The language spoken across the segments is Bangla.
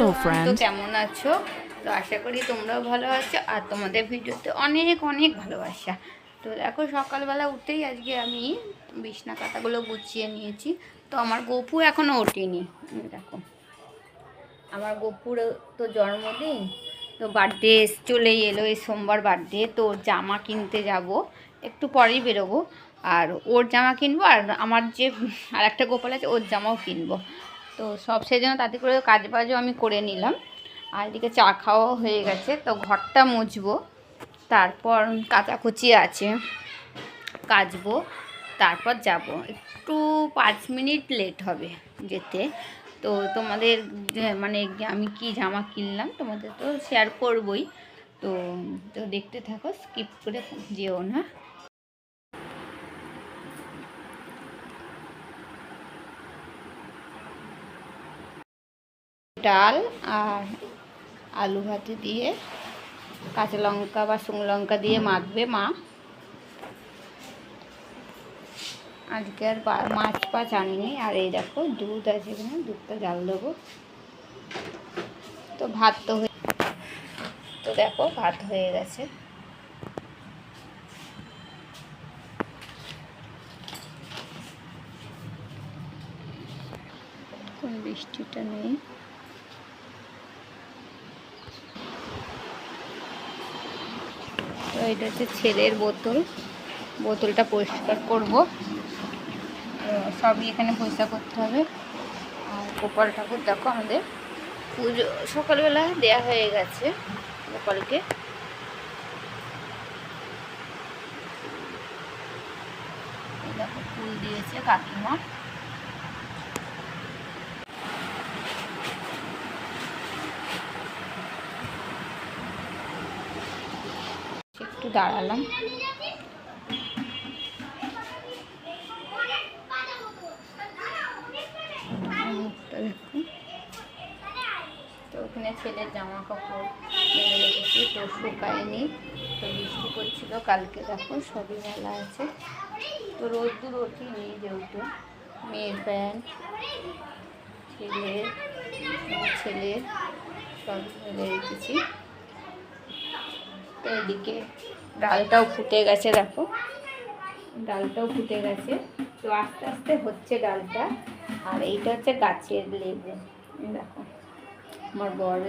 তো friend. কেমন আছো? তো আশা করি তোমরাও ভালো আছো আর তোমাদের ভিডিওতে অনেক অনেক ভালোবাসা। তো দেখো সকালবেলা উঠেই আজকে আমি বিছনা কাটাগুলো গুছিয়ে নিয়েছি। তো আমার গপু এখনও ওঠেনি। দেখো। আমার গপুর তো জন্মদিন। তো বার্থডে চলেই এলো এই সোমবার বার্থডে তো জামা কিনতে যাব। একটু পরেই বেরোবো। আর ওর জামা কিনবো আর আমার যে আর একটা গোপাল আছে ওর জামাও কিনবো। তো সব সেই জন্য তাতে করে কাজ বাজও আমি করে নিলাম। আর এদিকে চা খাওয়াও হয়ে গেছে, তো ঘরটা মুছবো, তারপর কাচাকুচি আছে, কাচবো, তারপর যাব। একটু পাঁচ মিনিট লেট হবে যেতে। তো তোমাদের মানে আমি কি জামা কিনলাম তোমাদের তো শেয়ার করবই। তো তো দেখতে থাকো স্কিপ করে যেও না। ডাল আর আলু ভাতে দিয়ে, কাঁচা লঙ্কা বা শুকনো লঙ্কা দিয়ে মাখবে মা। আজকে আর মাছ পাছ আনিনি। আর এই দেখো, দুধ আছে এখানে, দুধটা জাল দেবো। তো ভাত তো হয়ে তো দেখো, ভাত হয়ে গেছে। বৃষ্টিটা নেই। এটা হচ্ছে ছেলের বোতল। বোতলটা পরিষ্কার করব। সবই এখানে পরিষ্কার করতে হবে। আর গোপাল ঠাকুর, দেখো আমাদের পুজো, সকালবেলা দেয়া হয়ে গেছে গোপালকে। দেখো ফুল দিয়েছে কাকিমা। একটু দাঁড়ালাম। তো ওখানে ছেলের জামা কাপড় রেখেছি, তো শুকায়নি। তো বৃষ্টি করছিল কালকে, দেখো, সবই মেলা আছে। তো রোদ্দুর ওঠেনি যেহেতু। মেয়ের প্যান্ট, ছেলের ছেলের, সব মেলে রেখেছি। এদিকে ডালটাও ফুটে গেছে, দেখো। ডালটাও ফুটে গেছে। তো আস্তে আস্তে হচ্ছে ডালটা। আর এইটা হচ্ছে গাছের লেবু। দেখো, আমার বর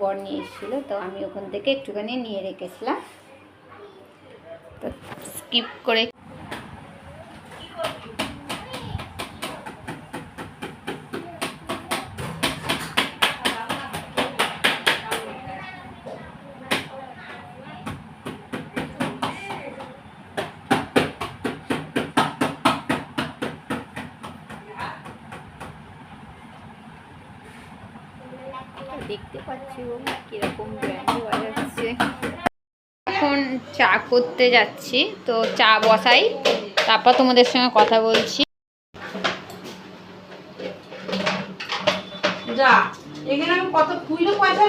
বর নিয়ে এসেছিল, তো আমি ওখান থেকে একটুখানি নিয়ে রেখেছিলাম। তো স্কিপ করে এখন চা করতে যাচ্ছি তো চা বসাই তারপর তোমাদের সঙ্গে কথা বলছি। যা এখানে আমি কত পয়সা